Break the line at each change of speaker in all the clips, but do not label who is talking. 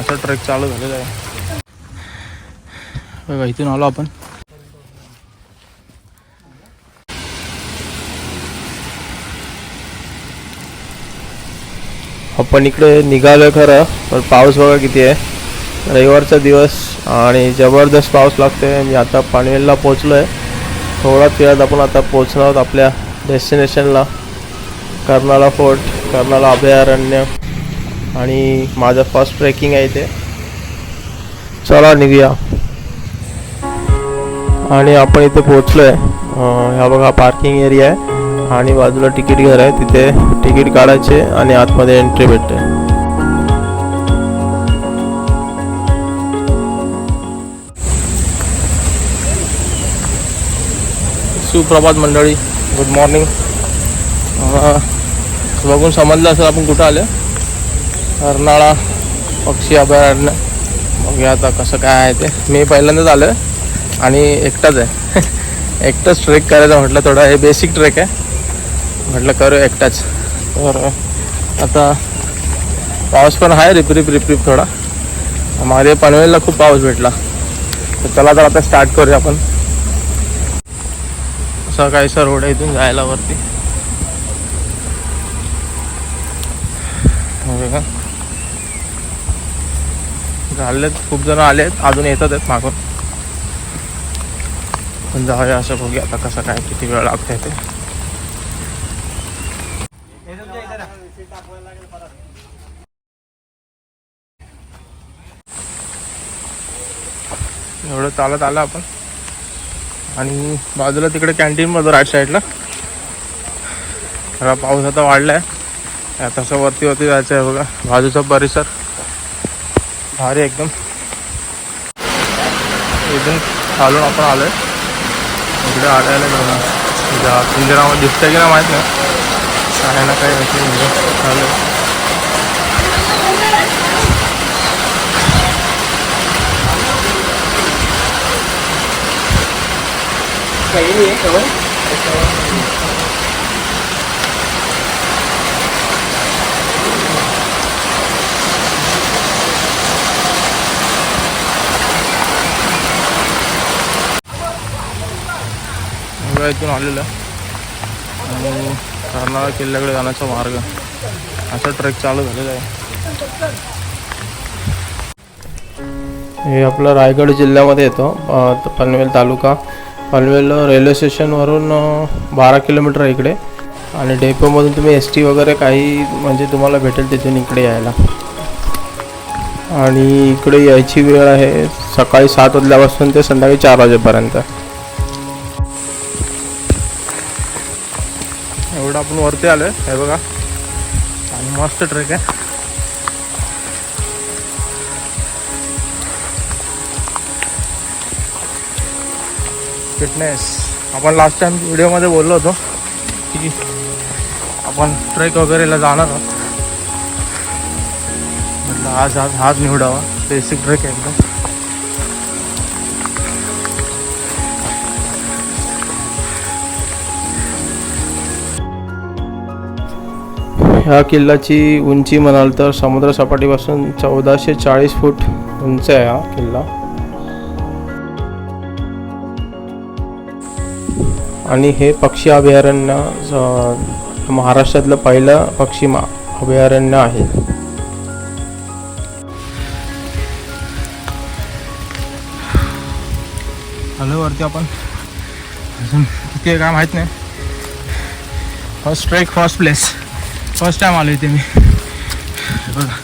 असा ट्रेक चालू झालेला आहे. बघा इथून आलो आपण.
आपण इकडे निघालो खरं पण पाऊस बघा किती आहे. रविवारचा दिवस आणि जबरदस्त पाऊस लागतोय. मी आता पाणवेलला पोचलो आहे थोड्याच वेळात आपण आता पोचणार आहोत आपल्या डेस्टिनेशनला कर्नाला फोर्ट कर्नाला अभयारण्य. आणि माझं फर्स्ट ट्रेकिंग आहे इथे. चला निघूया. आणि आपण इथे पोचलो आहे ह्या बघा पार्किंग एरिया आहे. आणि बाजूला तिकीट घर आहे. तिथे तिकीट काढायचे आणि आतमध्ये एंट्री भेटते.
सुप्रभात मंडळी गुड मॉर्निंग बघून समजलं असेल आपण कुठं आलं अर्नाळा पक्षी अभयारण्य. बघूया आता कसं काय आहे ते. मी पहिल्यांदाच आलो आहे आणि एकटाच आहे. एकटाच ट्रेक करायचं म्हटलं थोडं. हे बेसिक ट्रेक आहे. म्हटलं करू एकटाच. तर आता पाऊस पण आहे रिप रिप रिप रिप थोडा. मागे पनवेलला खूप पाऊस भेटला. तर चला तर आता स्टार्ट करूया आपण. असा काहीसा रोड आहे इथून जायला वरती. हे झालेत खूप जण आलेत अजून येतात आहेत मागून. पण जाऊया असं बघूया आता कसं काय किती वेळ लागतंय ते. एवढं चालत आलं आपण. आणि बाजूला तिकडे कॅन्टीन मध्ये राईट साईडला जरा पाऊस आता वाढलाय. तसं वरती वरती जायचं आहे बघा. बाजूचा परिसर. भारी एकदम. एकदम चालून आपण आलोय. इकडे आल्याला बघा. पिंजरामध्ये दिसतंय की ना माहीत नाही. काय ना काही चालू काही नाही आहे. बघा इथून आलेलं. आणि कर्नाळा किल्ल्याकडे जाण्याचा मार्ग. असा ट्रेक चालू झालेला आहे.
हे आपलं रायगड जिल्ह्यामध्ये येतो. पनवेल तालुका. पनवेल रेल्वे स्टेशनवरून बारा किलोमीटर आहे इकडे. आणि डेपोमधून तुम्ही एस टी वगैरे काही म्हणजे तुम्हाला भेटेल तिथून इकडे यायला. आणि इकडे यायची वेळ आहे सकाळी सात वाजल्यापासून ते संध्याकाळी चार वाजेपर्यंत.
एवढं आपण वरती आलो हे बघा. आणि मस्त ट्रेक आहे. फिटनेस आपण लास्ट टाइम व्हिडिओमध्ये बोललो होतो की आपण ट्रेक वगैरेला जाणार आहोत. म्हटलं आज आज हाच निवडावा. बेसिक ट्रेक आहे एकदम.
ह्या किल्ल्याची उंची म्हणाल तर समुद्रसपाटीपासून चौदाशे चाळीस फूट उंच आहे हा किल्ला. आणि हे पक्षी अभयारण्य महाराष्ट्रातलं पहिलं पक्षी मा अभयारण्य आहे.
आलो वरती आपण. अजून किती काय माहीत नाही. First trek first place first time आलो इथे मी. बघा.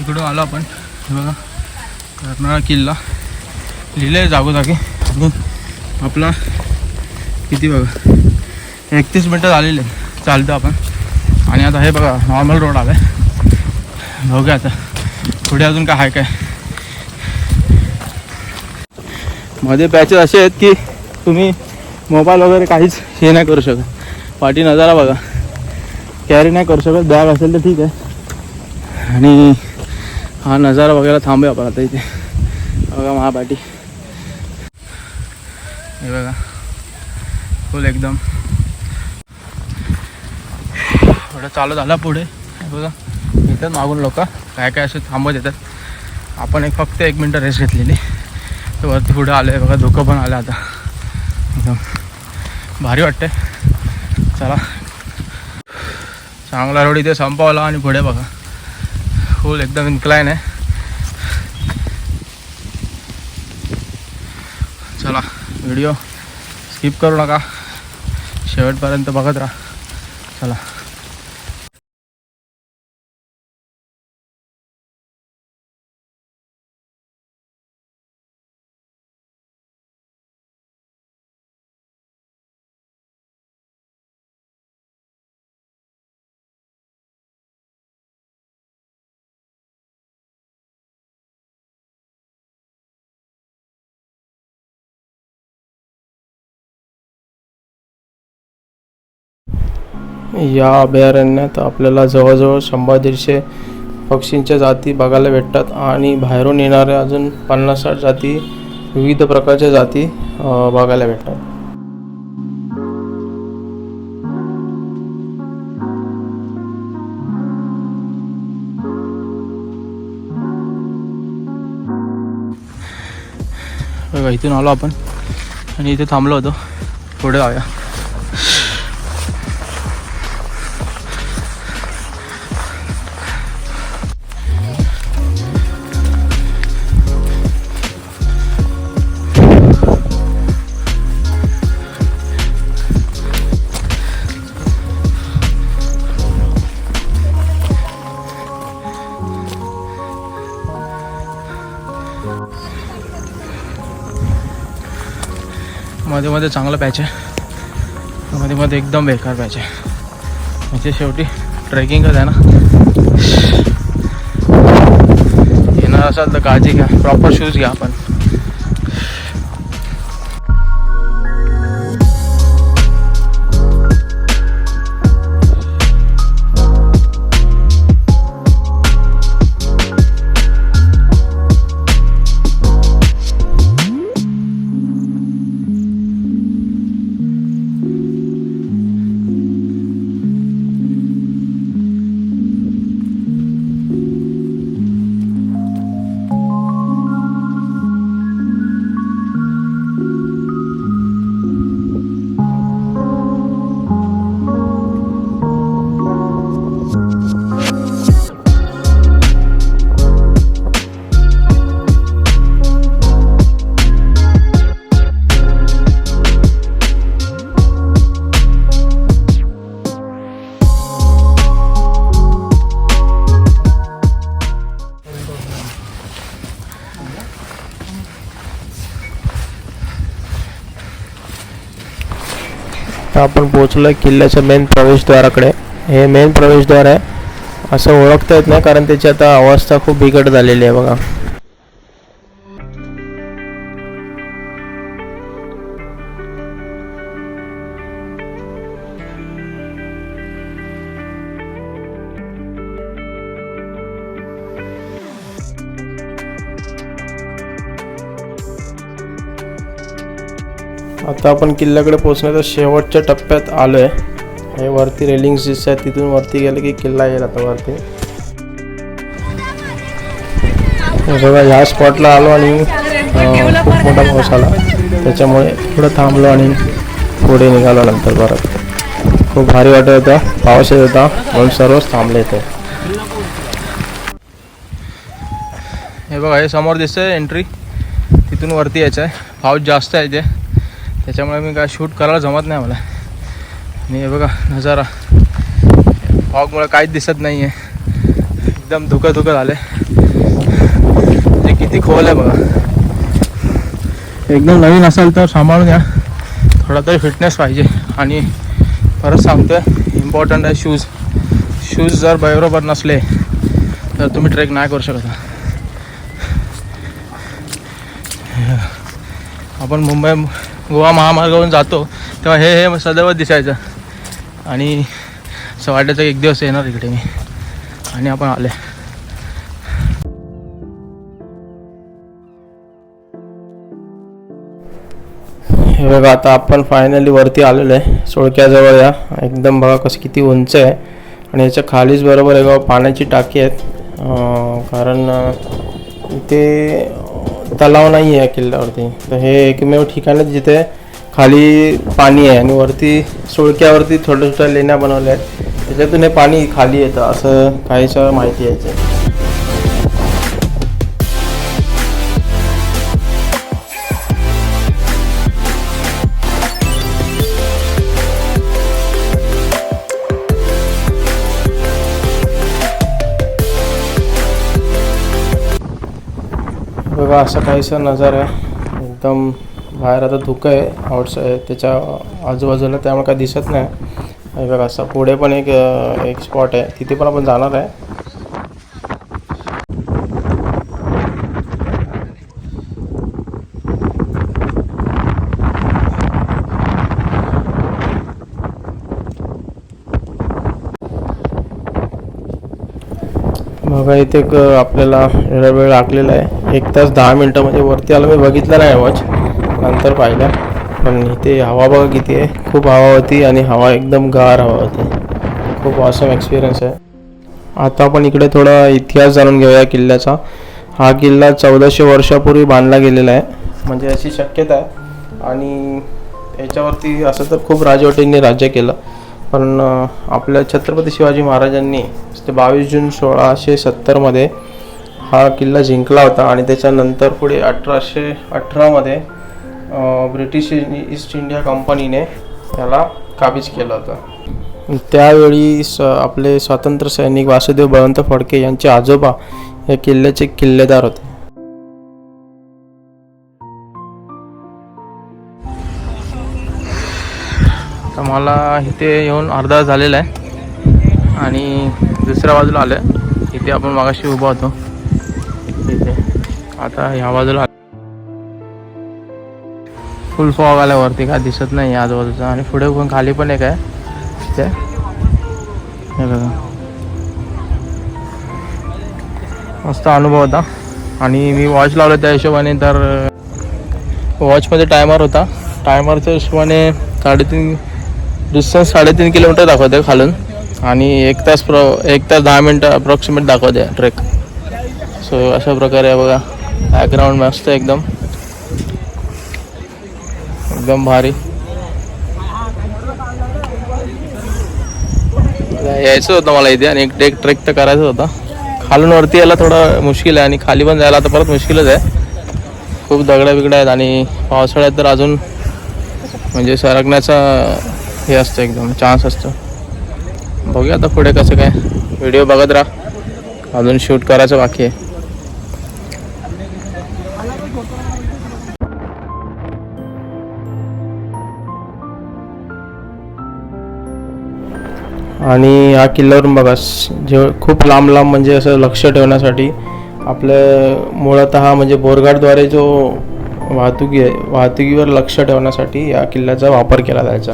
इकडून आलो आपण. बघा. कर्नाळा किल्ला. लिहिलं आहे जागोजागी. अजून आपला किती बघा. एकतीस मिनटं झालेले. चालतं आपण. आणि आता हे बघा नॉर्मल रोड आला आहे बघूया आता. पुढे अजून काय आहे काय. मध्ये पॅचेस असे आहेत की तुम्ही मोबाईल वगैरे काहीच हे नाही करू शकत. पाठी नजारा बघा. कॅरी नाही करू शकत. बॅग असेल तर ठीक आहे. आणि हा नजारा बघायला थांबूया आपण आता इथे. बघा महापाटी हे बघा. फुल एकदम. थोडं चालू झाला पुढे. बघा येतात मागून लोक. काय काय असे थांबत येतात. आपण एक फक्त एक मिनटं रेस्ट घेतलेली. तर वरती पुढे आलं आहे बघा धोकं पण आलं आता. एकदम भारी वाटते चला. चांगला रोड इथे संपवला आणि पुढे बघा. फुल एकदम इन्क्लाईन आहे. चला व्हिडिओ स्किप करू नका. शेवटपर्यंत बघत राहा. चला.
या अभयारण्यात आपल्याला जवळजवळ शंभर दीडशे पक्षींच्या जाती बघायला भेटतात आणि बाहेरून येणाऱ्या अजून पन्नास साठ जाती विविध प्रकारच्या जाती बघायला भेटतात.
बघा इथून आलो आपण आणि इथे थांबलो होतो. पुढे जाऊया. मध्ये मध्ये चांगलं पॅच आहे. मध्ये मध्ये एकदम बेकार पॅच आहे. म्हणजे शेवटी ट्रेकिंगच आहे ना. येणार असाल तर काळजी घ्या. प्रॉपर शूज घ्या आपण.
आता आपण पोहोचलो किल्ल्याच्या मेन प्रवेशद्वाराकडे. हे मेन प्रवेशद्वार आहे. असं ओळखता येत नाही कारण त्याची आता अवस्था खूप बिकट झालेली आहे बघा. आता आपण किल्ल्याकडे पोहोचण्याच्या शेवटच्या टप्प्यात आलो आहे हे वरती रेलिंग्स दिसत आहेत. तिथून वरती गेलं की किल्ला येईल आता वरती. हे बघा ह्या स्पॉटला आलो आणि खूप मोठा पाऊस आला. त्याच्यामुळे थोडं थांबलो आणि पुढे निघालो नंतर परत. खूप भारी वाटत होता. पाऊस येत होता. म्हणून सर्वच थांबले इथे.
हे बघा हे समोर दिसतंय एंट्री तिथून वरती यायचं आहे पाऊस जास्त आहे ते त्याच्यामुळे मी काय शूट करायला जमत नाही मला. आणि हे बघा नजारा. फॉगमुळे काहीच दिसत नाही आहे एकदम धुकं धुकं झालं ते किती खोल आहे बघा. एकदम नवीन असेल तर सांभाळून घ्या. थोडा तरी फिटनेस पाहिजे. आणि परत सांगतोय इम्पॉर्टंट आहे शूज शूज जर बरोबर नसले तर तुम्ही ट्रेक नाही करू शकत. आपण मुंबई गोवा महामार्गावरून जातो तेव्हा हे हे सदैव दिसायचं. आणि असं वाटायचं एक दिवस येणार इकडे मी. आणि आपण आले
हे बघा आता आपण फायनली वरती आलेलो आहे. सोळक्याजवळ या. एकदम बघा कसं किती उंच आहे. आणि याच्या खालीच बरोबर आहे बघा पाण्याची टाकी आहेत. कारण इथे तलाव नाही आहे किल्ल्यावरती. तर हे एकमेव ठिकाण आहे जिथे खाली पाणी आहे आणि वरती सोळक्यावरती छोट्या छोट्या लेण्या बनवल्या आहेत. त्याच्यातून हे पाणी खाली येतं असं काहीसं माहिती आहे बघा असं काहीसा नजारा आहे एकदम बाहेर आता धुकं आहे आउटसाईड त्याच्या आजूबाजूला त्यामुळे काय दिसत नाही. बघा असं पुढे पण एक एक स्पॉट आहे. तिथे पण आपण जाणार आहे. बघा इथे एक आपल्याला वेळ लागलेला आहे. एक तास दहा मिनटं म्हणजे वरती आलं मी बघितलं नाही वॉच नंतर पाहिलं. पण इथे हवा बघा किती आहे. खूप हवा होती आणि हवा एकदम गार हवा होती. खूप ऑसम एक्सपिरियन्स आहे. आता आपण इकडे थोडा इतिहास जाणून घेऊया किल्ल्याचा. हा किल्ला चौदाशे वर्षापूर्वी बांधला गेलेला आहे. म्हणजे अशी शक्यता आहे. आणि याच्यावरती असं तर खूप राजवटींनी राज्य केलं. पण आपल्या छत्रपती शिवाजी महाराजांनी ते बावीस जून सोळाशे सत्तरमध्ये हा किल्ला जिंकला होता आणि त्याच्यानंतर पुढे अठराशे अठरामध्ये ब्रिटिश ईस्ट इंडिया कंपनीने त्याला काबीज केलं होतं. त्यावेळी स आपले स्वातंत्र्य सैनिक वासुदेव बळवंत फडके यांचे आजोबा या किल्ल्याचे किल्लेदार होते.
तर मला इथे येऊन अर्धा झालेला आहे आणि दुसऱ्या बाजूला आलं आहे इथे आपण मागाशी उभा होतो. तिथे आता ह्या बाजूला फुल फॉग आल्यावरती काय दिसत नाही आजूबाजूचा आणि पुढे पण खाली पण एक आहे. ते हे बघा. मस्त अनुभव होता. आणि मी वॉच लावलं त्या हिशोबाने तर वॉचमध्ये टायमर होता. टायमरच्या हिशोबाने साडेतीन डिस्टन्स साडेतीन किलोमीटर दाखवते खालून. आणि एक तास प्र एक तास दहा मिनटं अप्रॉक्सिमेट दाखवते ट्रेक सो अशा प्रकारे आहे बघा बॅकग्राऊंड मस्त आहे एकदम. एकदम भारी. यायचं होतं मला इथे आणि एक ट्रेक ट्रेक तर करायचं होता. खालून वरती यायला थोडं मुश्किल आहे आणि खाली पण जायला तर परत मुश्किलच आहे. खूप दगड्या बिगड्या आहेत आणि पावसाळ्यात तर अजून म्हणजे सरकण्याचा हे असतं एकदम चान्स असतो. बघूया आता पुढे कसं काय. व्हिडिओ बघत राहा. अजून शूट करायचं बाकी आहे.
आणि या किल्ल्यावरून बघा जे खूप लांब लांब म्हणजे असं लक्ष ठेवण्यासाठी आपलं मुळतः म्हणजे बोरघाटद्वारे जो वाहतुकी आहे वाहतुकीवर लक्ष ठेवण्यासाठी या किल्ल्याचा वापर केला जायचा.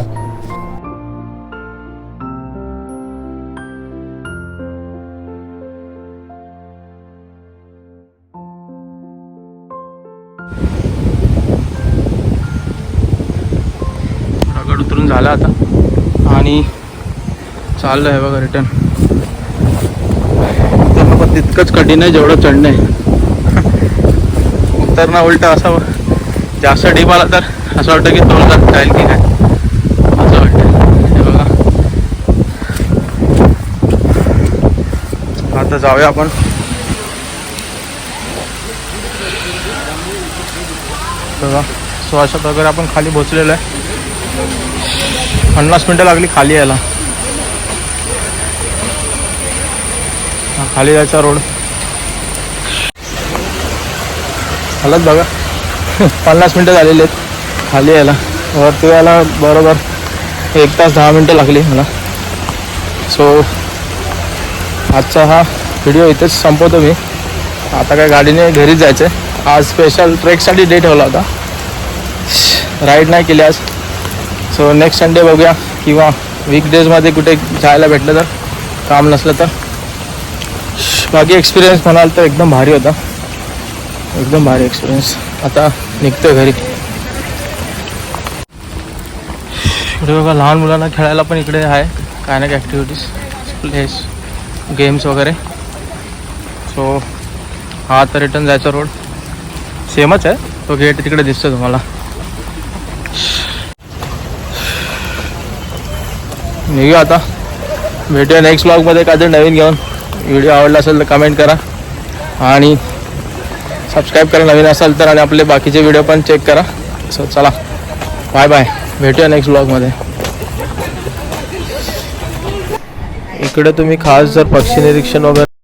झाला आता. आणि चाललं आहे बघा रिटर्न उतरणं पण तितकंच कठीण आहे जेवढं चढणं आहे. उतरणं उलटं असं जास्त डीप आला तर असं वाटतं की तोल जाईल की काय. असं वाटतं. हे बघा. आता जाऊया आपण. बघा सो अशा प्रकारे आपण खाली पोचलेलो आहे. पन्नास मिनटं लागली खाली यायला. खाली जायचा रोड. हालत बघा. पन्नास मिनटं झालेली आहेत. खाली यायला. वरती यायला बरोबर एक तास दहा मिनटं लागली मला. सो आजचा हा व्हिडिओ इथेच संपवतो मी. आता काय गाडीने घरीच जायचं आहे आज स्पेशल ट्रेकसाठी डे ठेवला होता. राईड नाही केली आज. सो नेक्स्ट संडे बघूया. किंवा वीकडेजमध्ये कुठे जायला भेटलं तर. काम नसलं तर. बाकी एक्सपिरियन्स म्हणाल तर एकदम भारी होता. एकदम भारी एक्सपिरियन्स आता निघतोय घरी. इकडे बघा लहान मुलांना खेळायला पण इकडे आहे. काय ना काय ॲक्टिव्हिटीज प्लेस गेम्स वगैरे. सो हा आता रिटर्न जायचा रोड सेमच आहे. तो गेट तिकडे दिसतो तुम्हाला. निघूया आता. भेटूया नेक्स्ट ब्लॉगमध्ये काहीतरी नवीन घेऊन. व्हिडिओ आवडला असेल तर कमेंट करा. आणि सबस्क्राईब करा नवीन असाल तर आणि आपले बाकीचे व्हिडिओ पण चेक करा. सो चला. बाय बाय भेटूया नेक्स्ट ब्लॉगमध्ये
इकडे तुम्ही खास जर पक्षी निरीक्षण वगैरे